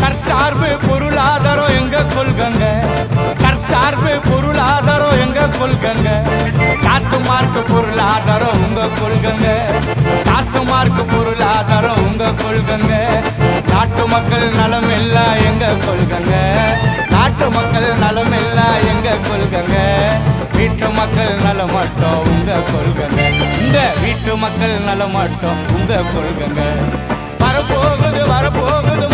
தற்சார்பு பொருளாதாரம் எங்க கொள்கங்க? தற்சார்பு பொருளாதாரம் எங்க கொள்கங்க? காசு மார்க்கு பொருளாதாரம் உங்க கொள்கங்க. காசு மார்க்கு பொருளாதாரம் எங்க கொள்கங்க? நாட்டு மக்கள் நலம் எல்லாம் எங்க கொள்கங்க? நாட்டு மக்கள் நலம் எல்லாம் எங்க கொள்கங்க? வீட்டு மக்கள் நலம் மட்டும் உங்க கொள்கங்க. இந்த வீட்டு மக்கள் நலம் மட்டும் உங்க கொள்கங்க. வரப்போகுது வரப்போகுது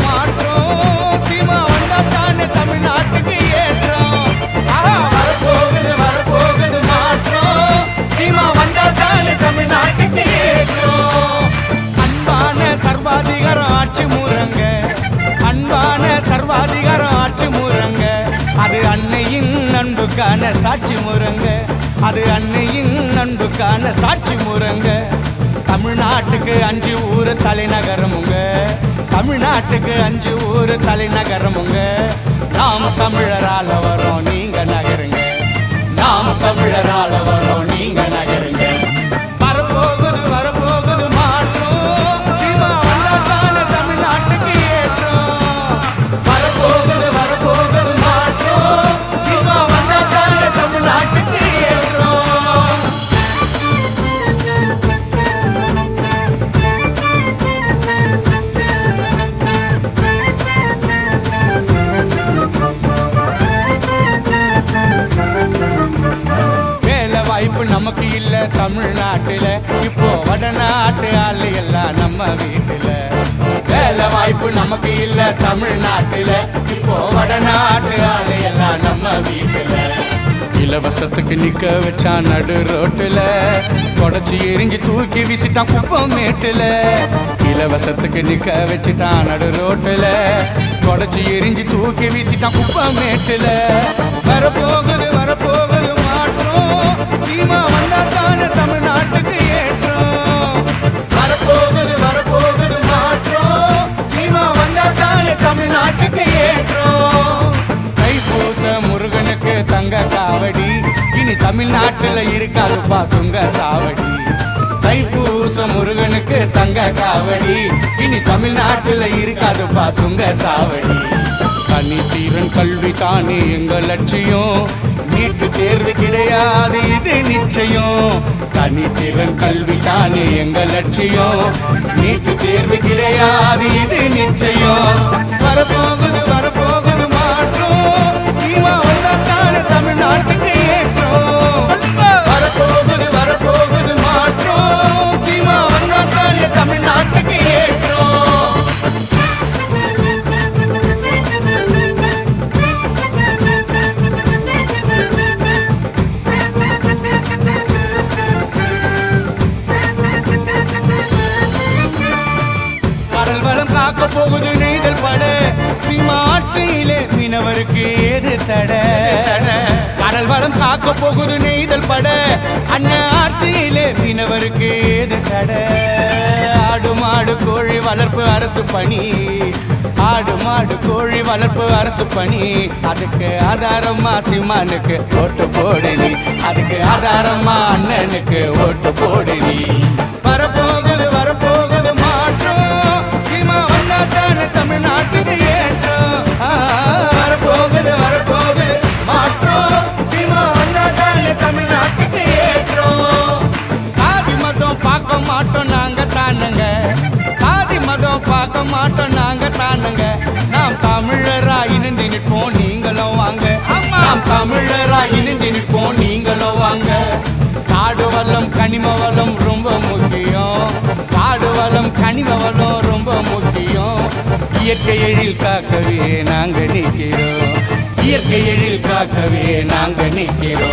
அன்புக்கான சாட்சி முறங்க அது அன்னையின் அன்புக்கான சாட்சி முறங்க தமிழ்நாட்டுக்கு அஞ்சு ஊர் தலைநகரமுங்க. தமிழ்நாட்டுக்கு அஞ்சு ஊர் தலைநகரமுங்க. நாம் தமிழரால வரோம் நீங்க நகருங்க. நாம் தமிழரால வரோம் நீங்க நகருங்க. தமிழ்நாட்டுல இப்போ வடநாட்டு ஆள் எல்லாம் நம்ம வீட்டுல. வேலை வாய்ப்பு நமக்கு இல்ல தமிழ்நாட்டுல இப்போ வடநாட்டு ஆள் எல்லாம் நம்ம வீட்டுல. இலவசத்துக்கு நிக்க வச்சான் நடு ரோட்டுல தொடச்சி எரிஞ்சு தூக்கி வீசிட்டான் குப்பம் மேட்டுல. இலவசத்துக்கு நிக்க வச்சுட்டான் நடு ரோட்டுல தொடச்சி எரிஞ்சு தூக்கி வீசிட்டான் குப்பம் மேட்டுல. வரப்போகுது வரப்போகுது. தமிழ்நாட்டுல இருக்காதுப்பா சுங்க சாவடி. தைப்பூச முருகனுக்கு தங்க காவடி. இனி தமிழ்நாட்டுல இருக்காதுப்பா சுங்க சாவடி. தனி கல்வி தானே எங்க லட்சியம்? நீட்டு தேர்வு கிடையாது இது நிச்சயம். தனி கல்வி தானே எங்க லட்சியம்? நீட்டு தேர்வு கிடையாது இது நிச்சயம். வரப்போகுது வரப்போ போகுது நெய்தல் பட சிமாட்சியிலே மீனவருக்கு ஏது தட? கடல் வளம் காக்க போகுது நெய்தல் பட அண்ணன் ஆட்சியிலே மீனவருக்கு ஏது தட? ஆடு மாடு கோழி வளர்ப்பு அரசு பணி. ஆடு மாடு கோழி வளர்ப்பு அரசு பணி. அதுக்கு ஆதாரமா சிமானுக்கு ஓட்டு போடு நீ. அதுக்கு ஆதாரமா அண்ணனுக்கு ஓட்டு போடு தமிழ்நாட்டுக்கு ஏற்றம். வரப்போகுது வரப்போகுது. மாற்றம் சீமா வந்தாத்தானே தமிழ்நாட்டுக்கு ஏற்றம். சாதி மதம் பார்க்க மாட்டோம் நாங்க தானுங்க. சாதி மதம் பார்க்க மாட்டோம் நாங்க தானுங்க. நாம் தமிழரா இணைந்து நிற்போம் நீங்களும் வாங்க. நாம் தமிழரா இணைந்து நிற்போம் நீங்களும் வாங்க. காடு வளம் கனிம வளம் இயற்கை எழில் காக்கவே நாங்க நிற்கிறோம். இயற்கை எழில் காக்கவே நாங்க நிற்கிறோம்.